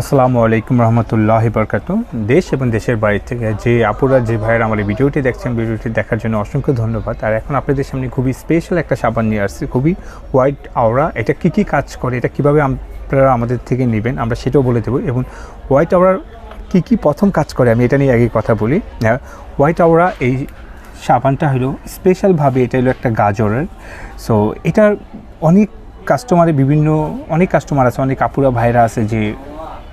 আসসালামু আলাইকুম রহমতুল্লাহ বরকাত দেশ এবং দেশের বাইরে থেকে যে আপুরা, যে ভাইয়ের আমার ভিডিওটি দেখছেন, ভিডিওটি দেখার জন্য অসংখ্য ধন্যবাদ। আর এখন আপনাদের সামনে খুবই স্পেশাল একটা সাবান নিয়ে আসছি, খুবই হোয়াইট আওড়া এটা কী কী কাজ করে, এটা কীভাবে আপনারা আমাদের থেকে নেবেন, আমরা সেটাও বলে দেবো। এবং হোয়াইট আওড়ার কী কী প্রথম কাজ করে, আমি এটা নিয়ে আগে কথা বলি। হোয়াইট আওড়া এই সাবানটা হলো স্পেশালভাবে এটা হলো একটা গাজরের। সো এটার অনেক কাস্টমারে বিভিন্ন, অনেক কাস্টমার আছে, অনেক আপুরা ভাইরা আছে যে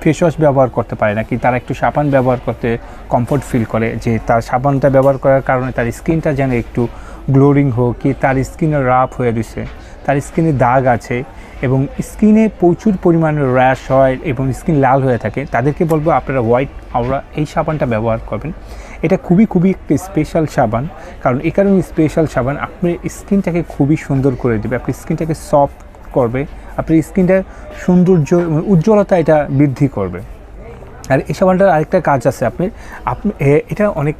ফেস ওয়াশ ব্যবহার করতে পারে না কি তারা একটু সাবান ব্যবহার করতে কমফোর্ট ফিল করে, যে তার সাবানটা ব্যবহার করার কারণে তার স্কিনটা যেন একটু গ্লোরিং হোক, কি তার স্কিনে রাফ হয়ে রয়েছে, তার স্কিনে দাগ আছে এবং স্কিনে প্রচুর পরিমাণে র্যাশ হয় এবং স্কিন লাল হয়ে থাকে, তাদেরকে বলব আপনারা হোয়াইট আওরা এই সাবানটা ব্যবহার করবেন। এটা খুবই খুবই একটি স্পেশাল সাবান, কারণ এই কারণে স্পেশাল সাবান আপনার স্কিনটাকে খুবই সুন্দর করে দেবে আপনার স্কিনটাকে সফট করবে আপনার স্কিনটার সৌন্দর্য, উজ্জ্বলতা এটা বৃদ্ধি করবে। আর এই সাবানটার আরেকটা কাজ আছে, আপনি আপনি এটা অনেক,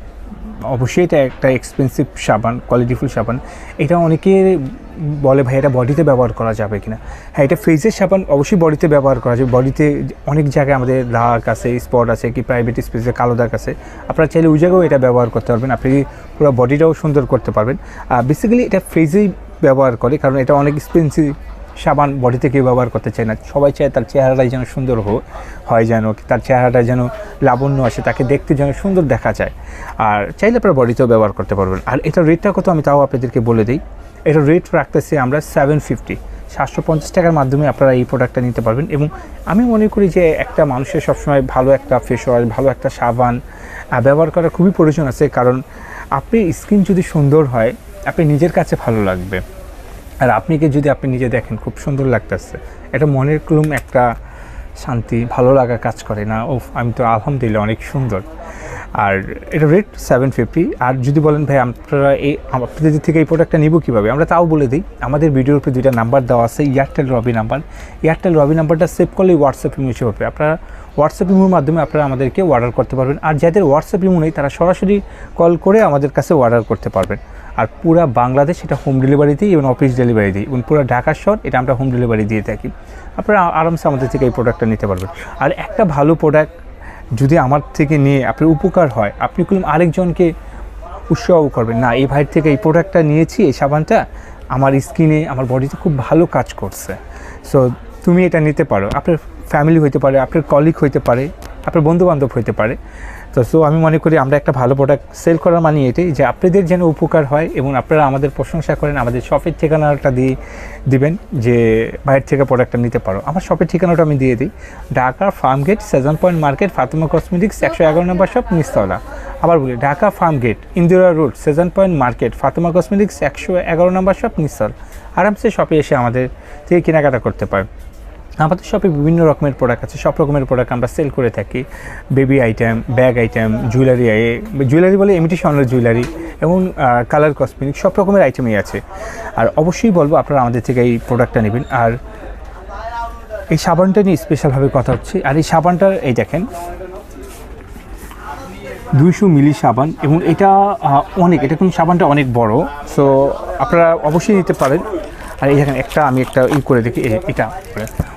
অবশ্যই এটা একটা এক্সপেন্সিভ সাবান কোয়ালিটিফুল সাবান। এটা অনেকে বলে, ভাই, এটা বডিতে ব্যবহার করা যাবে কিনা? হ্যাঁ এটা ফেসের সাবান অবশ্যই বডিতে ব্যবহার করা যাবে। বডিতে অনেক জায়গায় আমাদের দাগ আছে স্পট আছে, কি প্রাইভেট স্পেসে কালো দাগ আছে। আপনারা চাইলে ওই জায়গায়ও এটা ব্যবহার করতে পারবেন। আপনি পুরো বডিটাও সুন্দর করতে পারবেন। আর বেসিক্যালি এটা ফেসেই ব্যবহার করে, কারণ এটা অনেক এক্সপেন্সিভ সাবান বডিতে কেউ ব্যবহার করতে চায় না। সবাই চায় তার চেহারাটাই যেন সুন্দর হয় যেন, তার চেহারাটা যেন লাবণ্য আসে, তাকে দেখতে যেন সুন্দর দেখা যায়। আর চাইলে আপনার বডিতেও ব্যবহার করতে পারবেন। আর এটার রেটটা কত আমি তাও আপনাদেরকে বলে দিই। এটার রেট রাখতেছি আমরা সেভেন ফিফটি সাতশো পঞ্চাশ টাকার মাধ্যমে আপনারা এই প্রোডাক্টটা নিতে পারবেন। এবং আমি মনে করি যে একটা মানুষের সবসময় ভালো একটা ফেস ওয়াশ ভালো একটা সাবান ব্যবহার করা খুবই প্রয়োজন আছে। কারণ আপনি স্কিন যদি সুন্দর হয়, আপনি নিজের কাছে ভালো লাগবে। আর আপনিকে যদি আপনি নিজে দেখেন, খুব সুন্দর লাগতেছে। এটা মনের কুলুম একটা শান্তি, ভালো লাগা কাজ করে না। ও আমি তো আলহামদুলিল্লাহ অনেক সুন্দর। আর এটা রেট সেভেন ফিফটি আর যদি বলেন, ভাই, আপনারা এই, আপনাদের থেকে এই প্রোডাক্টটা নিব কীভাবে? আমরা তাও বলে দিই, আমাদের ভিডিওর উপরে দুইটা নাম্বার দেওয়া আছে Airtel Robi number Airtel Robi নাম্বারটা সেভ করলেই হোয়াটসঅ্যাপ ইমো এসে হবে। আপনারা হোয়াটসঅ্যাপ ইমোর মাধ্যমে আপনারা আমাদেরকে অর্ডার করতে পারবেন। আর যাদের হোয়াটসঅ্যাপ ইমো নেই, তারা সরাসরি কল করে আমাদের কাছে অর্ডার করতে পারবেন। আর পুরা বাংলাদেশ এটা হোম ডেলিভারি দিই এবং অফিস ডেলিভারি দিই এবং পুরো ঢাকা শহর এটা আমরা হোম ডেলিভারি দিয়ে থাকি। আপনারা আরামসে আমাদের থেকে এই প্রোডাক্টটা নিতে পারবেন। আর একটা ভালো প্রোডাক্ট যদি আমার থেকে নিয়ে আপনার উপকার হয়, আপনি কোনো আরেকজনকে উৎসাহ করবেন, না, এই ভাইয়ের থেকে এই প্রোডাক্টটা নিয়েছি, এই সাবানটা আমার স্কিনে আমার বডিতে খুব ভালো কাজ করছে। সো তুমি এটা নিতে পারো। আপনার ফ্যামিলি হইতে পারে, আপনার কলিগ হইতে পারে। আপনার বন্ধুবান্ধব হইতে পারে। তো সো আমি মনে করি আমরা একটা ভালো প্রোডাক্ট সেল করার মানে এটাই যে আপনাদের যেন উপকার হয় এবং আপনারা আমাদের প্রশংসা করেন, আমাদের শপের ঠিকানাটা দিয়ে দিবেন যে বাইরের থেকে প্রোডাক্টটা নিতে পারো। আমার শপের ঠিকানাটা আমি দিয়ে দিই। Dhaka Farmgate Sezan point market Fatema cosmetics একশো এগারো নম্বর শপ নিস্তলা আবার বলি, Dhaka Farmgate Indira road Sezan point market Fatema cosmetics একশো এগারো নম্বর শপ নিস্তল আরামসে শপে এসে আমাদের থেকে কেনাকাটা করতে পারেন। আমাদের শপে বিভিন্ন রকমের প্রোডাক্ট আছে। সব রকমের প্রোডাক্ট আমরা সেল করে থাকি। Baby item bag item jewellery jewellery বলে ইমিটেশনের জুয়েলারি এবং কালার কসমেটিক সব রকমের আইটেমই আছে। আর অবশ্যই বলব, আপনারা আমাদের থেকে এই প্রোডাক্টটা নেবেন। আর এই সাবানটা নিয়ে স্পেশালভাবে কথা হচ্ছে। আর এই সাবানটার, এই দেখেন, দুইশো মিলি সাবান এবং এটা অনেক, এটা কিন্তু সাবানটা অনেক বড়। সো আপনারা অবশ্যই নিতে পারেন। আর এই দেখেন একটা, আমি একটা ই করে দেখি এটা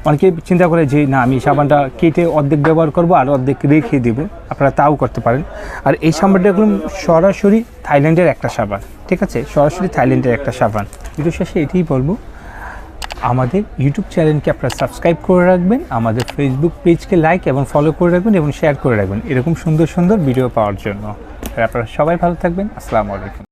অনেকে চিন্তা করে যে, না, আমি সাবানটা কেটে অর্ধেক ব্যবহার করব আর অর্ধেক রেখে দেব। আপনারা তাও করতে পারেন। আর এই সাবানটা একদম সরাসরি থাইল্যান্ডের একটা সাবান, ঠিক আছে? সরাসরি থাইল্যান্ডের একটা সাবান। ভিডিও শেষে এটাই বলব, আমাদের ইউটিউব চ্যানেলকে আপনারা সাবস্ক্রাইব করে রাখবেন, আমাদের ফেসবুক পেজকে লাইক এবং ফলো করে রাখবেন এবং শেয়ার করে রাখবেন, এরকম সুন্দর সুন্দর ভিডিও পাওয়ার জন্য। আর আপনারা সবাই ভালো থাকবেন। আসসালামু আলাইকুম।